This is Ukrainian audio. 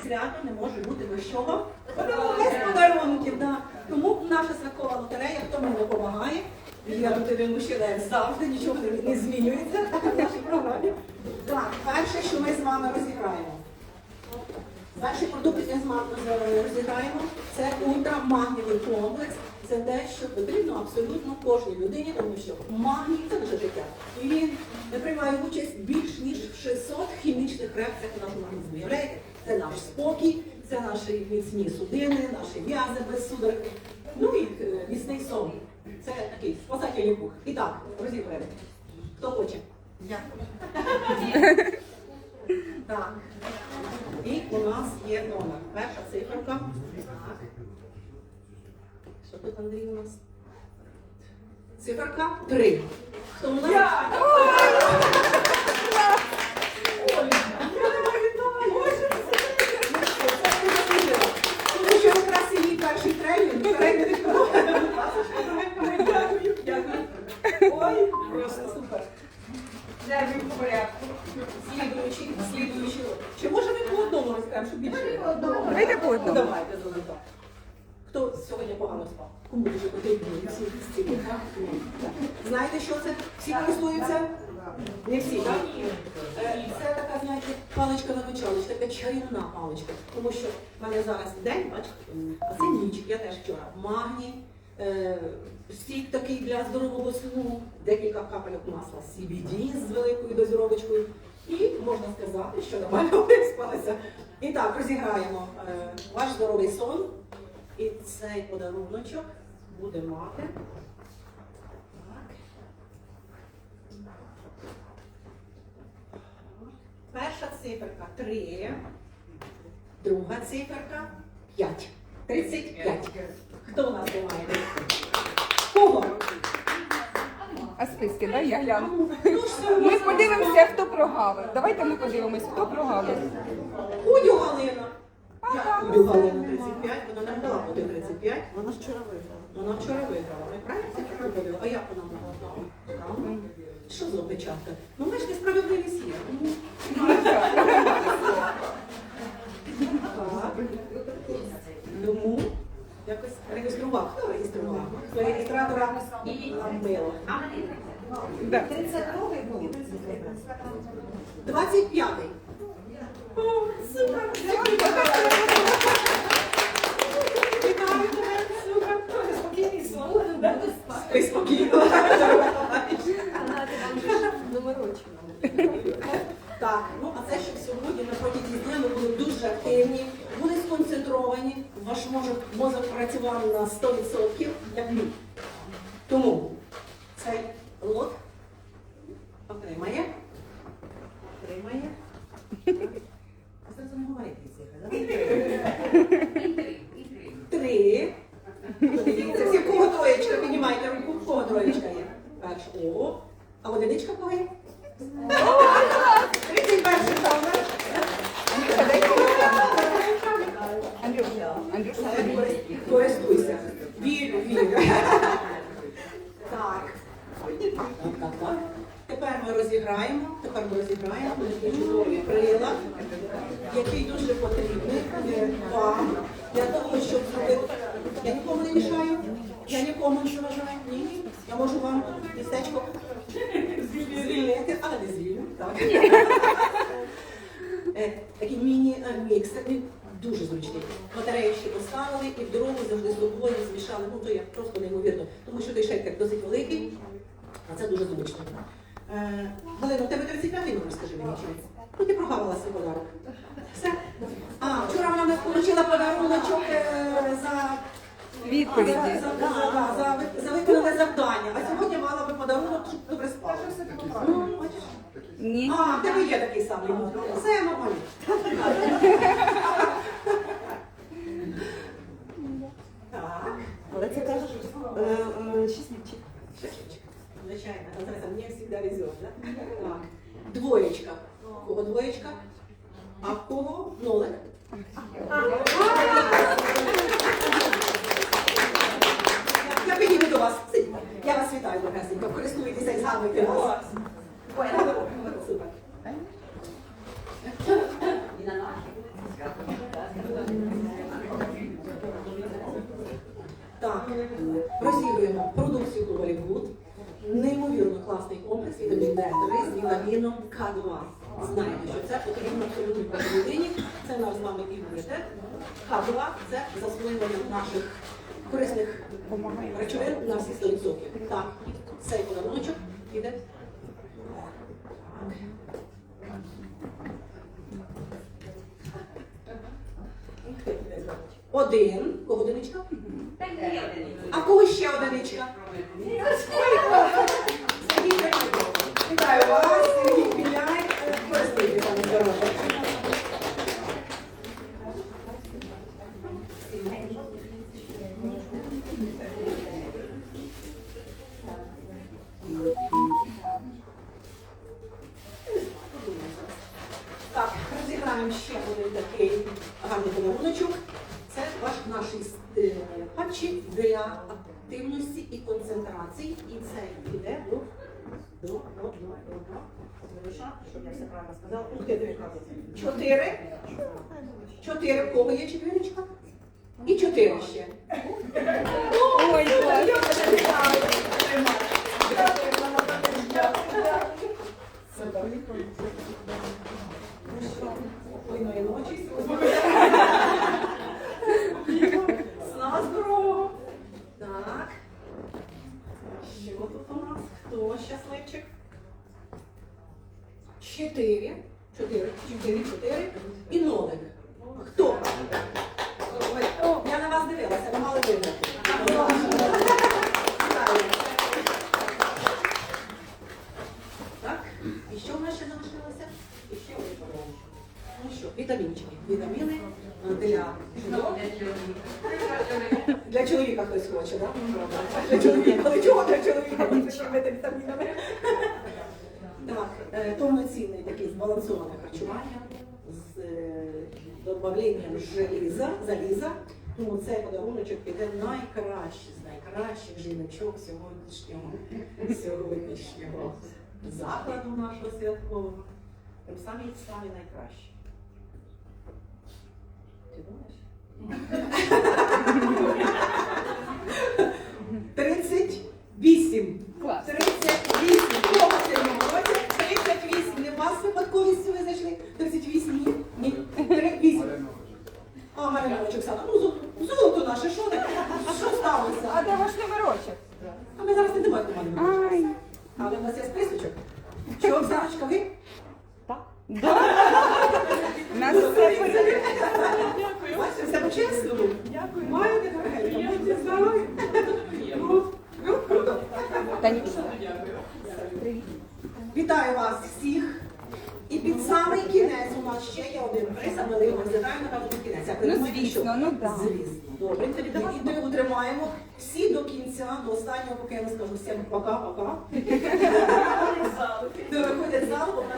Свято не може бути без чого. Без подарунків, да. Тому наша святкова лотерея, хто мені допомагає, я до тебе мужчина завжди, нічого не, змінюється в нашій програмі. Так, перше, що ми з вами розіграємо. Перший продукт, який ми з вами розіграємо, це ультрамагнієвий комплекс. Це те, що потрібно абсолютно кожній людині, тому що магній це наше життя. І він приймає участь більш ніж в 600 хімічних реакціях у нашому організмі. Це наш спокій, це наші міцні судини, наші м'язи без судорог. Ну і е, міцний сон. Це такий спасательний круг. І так, розіграємо. Хто хоче? Я. Так. І у нас є номер. Перша циферка. Так. Що тут, Андрій, у нас? Циферка 3. Хто у нас? Я! Тому що якраз і мій перший тренінг. Тренінг. Дякую, дякую. Ой, просто супер. Дякую по порядку. Слідуючий, слідуючий. Чи може ми по розкажемо, щоб більше? Давайте по одному. давайте зробимо так. Хто сьогодні погано спав? Кому дуже потрібно так? Так. Знаєте, що це? Всі користуються? Не всі, так? Е, Це така, знаєте, паличка на вечорніч, така чарівна паличка. Тому що в мене зараз день, бачите, а це ніч, я теж вчора. Магній, е, стік такий для здорового сну, декілька капельок масла CBD з великою дозіровочкою. І можна сказати, що нормально виспалися. І так, розіграємо е, ваш здоровий сон. І цей подаруночок буде мати. Перша циферка 3, друга циферка 5. 35. Хто у нас тримає? Кого? А списки, дай я гляну. Ну, Ми подивимося, хто прогавив. Давайте ми подивимось, хто прогавив. Кудю Галина. Кудю Галина 35, вона не могла бути 35. Вона вчора виграла. Вона вчора виграла. Правильно? А як вона могла? Що за опечатка? Ну ми ж несправедливість є. Ну, Тому якось реєстрував. Реєстратора і Амбело. Да. 32-й був. 25-й. О, супер! Дякую. Вітаю тебе, супер. Спокійний сон. Спи спокійно. Так, ну а це щоб сьогодні на дня ми були дуже активні, сконцентровані, ваш мозок, мозок працював на 100%, як мій. Тому цей лот отримає. Отримає. А зараз не говорити цифри, так? Три. Подивіться, всі, в кого троєчка, піднімайте руку, в кого троєчка є. Перша. О, а одиничка в кого є? 31 номер. Андрюша, Андрюша, Користуйся. Вірю, вірю. Так. Так, так, так. Тепер ми розіграємо, чудовий прилад, який дуже потрібний е, вам для того, щоб зробити. Я нікому не мішаю, я нікому не заважаю. Ні. Я можу вам містечко звільнити, але не звільню. Так. Е, Такий міні-міксер, він дуже зручний. Батарею ще поставили і в дорогу завжди з собою змішали. Ну, то як просто неймовірно. Тому що той шейкер досить великий, а це дуже зручно. Е, Галина, у тебе 35 номер, розкажи мені? Ну, ти прогавила свій подарок. Все. А, вчора вона не отримала подаруночок е, за відповіді. за, за, за, за, за виконане завдання. А сьогодні мала би подарунок, щоб добре спала. Ну, бачиш? Ні. А, в тебе є такий самий. Все нормально. Так. Але це кажеш, шістничок. Звичайно, Наталя, мені завжди везет, да? Так. Двоєчка. У кого двоєчка? А в нолик? Я підійду до вас. Я вас вітаю, дорогесенько. Користуйтеся і згадуйте нас. Ой, Супер. Так, розігруємо продукцію Голівуд. Неймовірно класний комплекс вітамін D3 з вітаміном К2. Знаєте, що це потрібно абсолютно кожній людині. Це наш з вами імунітет. К2 це заслуговування наших корисних речовин на всі 100%. Так, цей подаруночок піде. Один. Кого одиничка? А кого ще одиничка? Сергій. Вітаю вас, Так, розіграємо ще один такий гарний подаруночок. Це ваш наші е, патчі для активності і концентрації. І це йде до сказала. Чотири. Чотири. Кого є четвірочка? І чотири ще. Ой. Спокійної ночі. Сна здорового. Так. Що тут у нас? Хто щасливчик? Чотири. Чотири. Чотири, чотири. І нолик. Чоловіка ми вітамінами? Так, е, повноцінне таке збалансоване харчування з е, додавленням желіза, заліза. Тому цей подаруночок піде найкраще з найкращих жіночок сьогоднішнього сьогоднішнього закладу нашого святкового. Тим самі самі найкращі. Ти думаєш? 38. Клас. 38. Кого це не році? 38. Не у вас випадковістю ви зайшли? 38 ні? Ні. 38. А, Мариночок Оксана, ну золото, золото наше, що таке? А що сталося? А де ваш номерочок? А ми зараз не давайте мене. Ай. Але в нас є списочок. Що, ви? Да. Нас все. Бачите, все по-чесному. Дякую. Маєте будьте здорові. Ну, ну, круто. Та нічого. Привіт. Вітаю вас всіх. І під самий кінець у нас ще є один приз, а ми його розглядаємо напевно під кінець. Ви Ну, звісно, що? ну, да. Звісно. Добре, тоді давайте ми утримаємо всі до кінця, до останнього, поки я не скажу всім пока-пока. Виходять з залу,